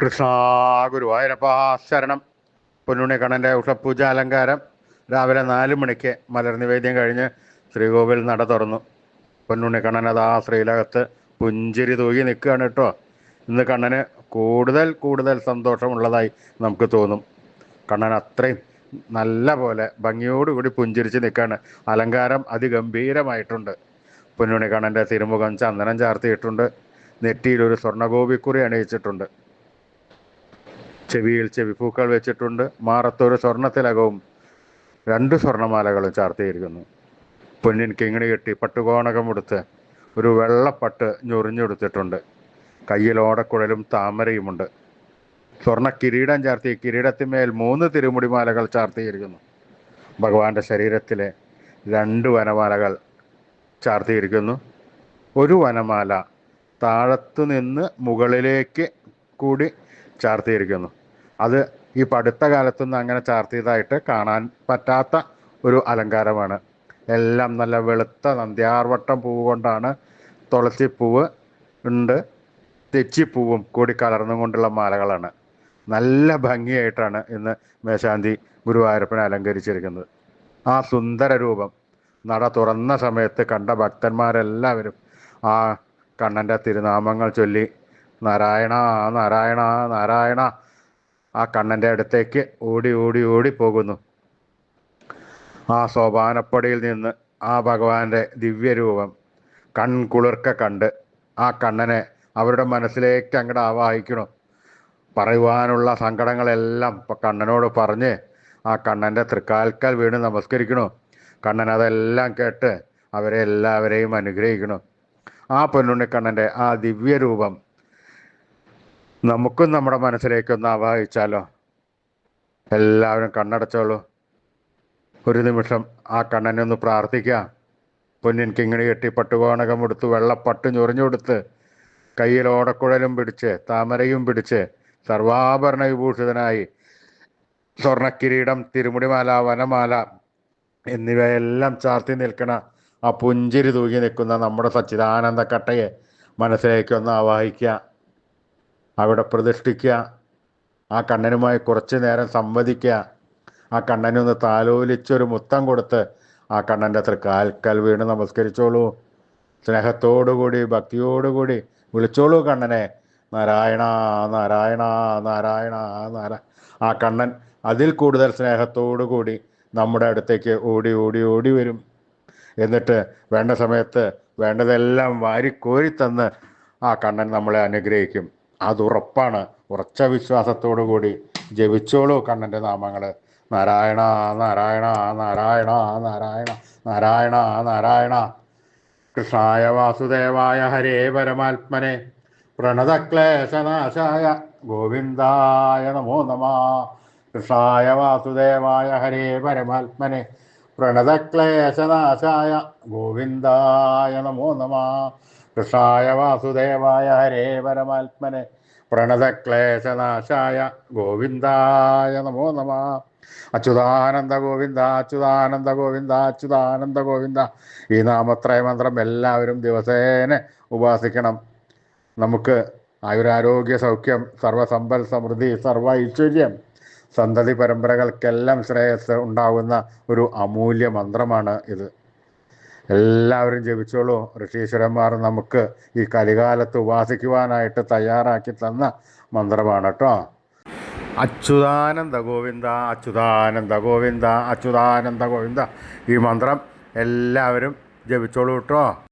കൃഷ്ണ ഗുരുവായൂരപ്പ ശരണം. പൊന്നുണ്ണി കണ്ണന്റെ ഉഷപൂജ അലങ്കാരം രാവിലെ നാല് മണിക്ക് മലർ നിവേദ്യം കഴിഞ്ഞ് ശ്രീകോവിൽ നട തുറന്നു. പൊന്നുണ്ണി കണ്ണൻ അതാ ശ്രീലകത്ത് പുഞ്ചിരി തൂകി നിൽക്കുകയാണ് കേട്ടോ. ഇന്ന് കണ്ണന് കൂടുതൽ കൂടുതൽ സന്തോഷമുള്ളതായി നമുക്ക് തോന്നും. കണ്ണൻ അത്രയും നല്ല പോലെ ഭംഗിയോടുകൂടി പുഞ്ചിരിച്ച് നിൽക്കുകയാണ്. അലങ്കാരം അതിഗംഭീരമായിട്ടുണ്ട്. പൊന്നുണ്ണി കണ്ണന്റെ തിരുമുഖം ചന്ദനം ചാർത്തിയിട്ടുണ്ട്. നെറ്റിയിൽ ഒരു സ്വർണഗോപിക്കുറി അണിയിച്ചിട്ടുണ്ട്. ചെവിയിൽ ചെവിപ്പൂക്കൾ വെച്ചിട്ടുണ്ട്. മാറത്തൊരു സ്വർണത്തിലകവും രണ്ട് സ്വർണമാലകളും ചാർത്തിയിരിക്കുന്നു. പൊന്നിൻ കിങ്ങിണി കെട്ടി പട്ടുകോണകം ഉടുത്ത് ഒരു വെള്ളപ്പട്ട് ഞൊറിഞ്ഞെടുത്തിട്ടുണ്ട്. കയ്യിൽ ഓടക്കുഴലും താമരയുമുണ്ട്. സ്വർണ കിരീടം ചാർത്തി കിരീടത്തിന്മേൽ മൂന്ന് തിരുമുടിമാലകൾ ചാർത്തിയിരിക്കുന്നു. ഭഗവാന്റെ ശരീരത്തിലെ രണ്ട് വനമാലകൾ ചാർത്തിയിരിക്കുന്നു. ഒരു വനമാല താഴത്തു നിന്ന് മുകളിലേക്ക് കൂടി ചാർത്തിയിരിക്കുന്നു. അത് ഈ പടുത്ത കാലത്തൊന്നും അങ്ങനെ ചാർത്തിയതായിട്ട് കാണാൻ പറ്റാത്ത ഒരു അലങ്കാരമാണ്. എല്ലാം നല്ല വെളുത്ത നന്ദ്യാർവട്ടം പൂവ് കൊണ്ടാണ് തുളസിപ്പൂവ് ഉണ്ട്. തെച്ചിപ്പൂവും കൂടി കലർന്നും കൊണ്ടുള്ള മാലകളാണ്. നല്ല ഭംഗിയായിട്ടാണ് ഇന്ന് മേശാന്തി ഗുരുവായൂരപ്പനെ അലങ്കരിച്ചിരിക്കുന്നത്. ആ സുന്ദര രൂപം നട തുറന്ന സമയത്ത് കണ്ട ഭക്തന്മാരെല്ലാവരും ആ കണ്ണന്റെ തിരുനാമങ്ങൾ ചൊല്ലി നാരായണ നാരായണ നാരായണ ആ കണ്ണന്റെ അടുത്തേക്ക് ഓടി ഓടി ഓടി പോകുന്നു. ആ സോപാനപ്പടിയിൽ നിന്ന് ആ ഭഗവാന്റെ ദിവ്യരൂപം കൺകുളിർക്ക കണ്ട് ആ കണ്ണനെ അവരുടെ മനസ്സിലേക്ക് അങ്ങോട്ട് ആവാഹിക്കണം പറയുവാനുള്ള സങ്കടങ്ങളെല്ലാം കണ്ണനോട് പറഞ്ഞ് ആ കണ്ണന്റെ തൃക്കാൽക്കൽ വീണ് നമസ്കരിക്കണോ കണ്ണൻ അതെല്ലാം കേട്ട് അവരെ എല്ലാവരെയും അനുഗ്രഹിക്കണം ആ പൊന്നുണ്ണിക്കണ്ണന്റെ ആ ദിവ്യരൂപം നമുക്കും നമ്മുടെ മനസ്സിലേക്കൊന്ന് ആവാഹിച്ചാലോ? എല്ലാവരും കണ്ണടച്ചോളൂ. ഒരു നിമിഷം ആ കണ്ണനെ ഒന്ന് പ്രാർത്ഥിക്കാം. പൊന്നിൻ കിങ്ങിണി കെട്ടി പട്ടുകോണകം എടുത്ത് വെള്ളപ്പട്ട് ഞൊറിഞ്ഞുകൊടുത്ത് കയ്യിൽ ഓടക്കുഴലും പിടിച്ച് താമരയും പിടിച്ച് സർവാഭരണ വിഭൂഷിതനായി സ്വർണക്കിരീടം തിരുമുടിമാല വനമാല എന്നിവയെല്ലാം ചാർത്തി നിൽക്കണ ആ പുഞ്ചിരി തൂകി നിൽക്കുന്ന നമ്മുടെ സച്ചിദാനന്ദ കട്ടയെ മനസ്സിലേക്കൊന്ന് ആവാഹിക്കുക അവിടെ പ്രതിഷ്ഠിക്കുക ആ കണ്ണനുമായി കുറച്ച് നേരം സംവദിക്കുക ആ കണ്ണനൊന്ന് താലോലിച്ചൊരു മുത്തം കൊടുത്ത് ആ കണ്ണന്റെ അത്ര കാൽക്കൽ വീണ് നമസ്കരിച്ചോളൂ. സ്നേഹത്തോടുകൂടി ഭക്തിയോടുകൂടി വിളിച്ചോളൂ കണ്ണനെ. നാരായണ നാരായണ നാരായണ നാരായ ആ കണ്ണൻ അതിൽ കൂടുതൽ സ്നേഹത്തോടു കൂടി നമ്മുടെ അടുത്തേക്ക് ഓടി ഓടി ഓടി വരും. എന്നിട്ട് വേണ്ട സമയത്ത് വേണ്ടതെല്ലാം വാരിക്കോരി തന്ന് ആ കണ്ണൻ നമ്മളെ അനുഗ്രഹിക്കും. അതുറപ്പാണ്. ഉറച്ച വിശ്വാസത്തോടു കൂടി ജപിച്ചോളൂ കണ്ണന്റെ നാമങ്ങൾ നാരായണ നാരായണ നാരായണ നാരായണ നാരായണ നാരായണ. കൃഷ്ണായ വാസുദേവായ ഹരേ പരമാത്മനെ. പ്രണതക്ലേശനാശായ ഗോവിന്ദായ നമോ നമ. കൃഷ്ണായ വാസുദേവായ ഹരേ പരമാത്മനെ. പ്രണതക്ലേശനാശായ ഗോവിന്ദായ നമോ നമ. കൃഷ്ണായ വാസുദേവായ ഹരേ പരമാത്മനെ. പ്രണതക്ലേശനാശായ ഗോവിന്ദായ നമോ നമ. അച്യുതാനന്ദ ഗോവിന്ദ അച്യുതാനന്ദ ഗോവിന്ദ അച്യുതാനന്ദ ഗോവിന്ദ. ഈ നാമത്രയ മന്ത്രം എല്ലാവരും ദിവസേന ഉപാസിക്കണം. നമുക്ക് ആയുരാരോഗ്യ സൗഖ്യം സർവസമ്പൽ സമൃദ്ധി സർവ ഐശ്വര്യം സന്തതി പരമ്പരകൾക്കെല്ലാം ശ്രേയസ് ഉണ്ടാകുന്ന ഒരു അമൂല്യ മന്ത്രമാണ് ഇത്. എല്ലാവരും ജപിച്ചോളൂ. ഋഷീശ്വരന്മാർ നമുക്ക് ഈ കലികാലത്ത് ഉപാസിക്കുവാനായിട്ട് തയ്യാറാക്കി തന്ന മന്ത്രമാണ് കേട്ടോ. അച്യുതാനന്ദ ഗോവിന്ദ അച്യുതാനന്ദ ഗോവിന്ദ അച്യുതാനന്ദ ഗോവിന്ദ. ഈ മന്ത്രം എല്ലാവരും ജപിച്ചോളൂ കേട്ടോ.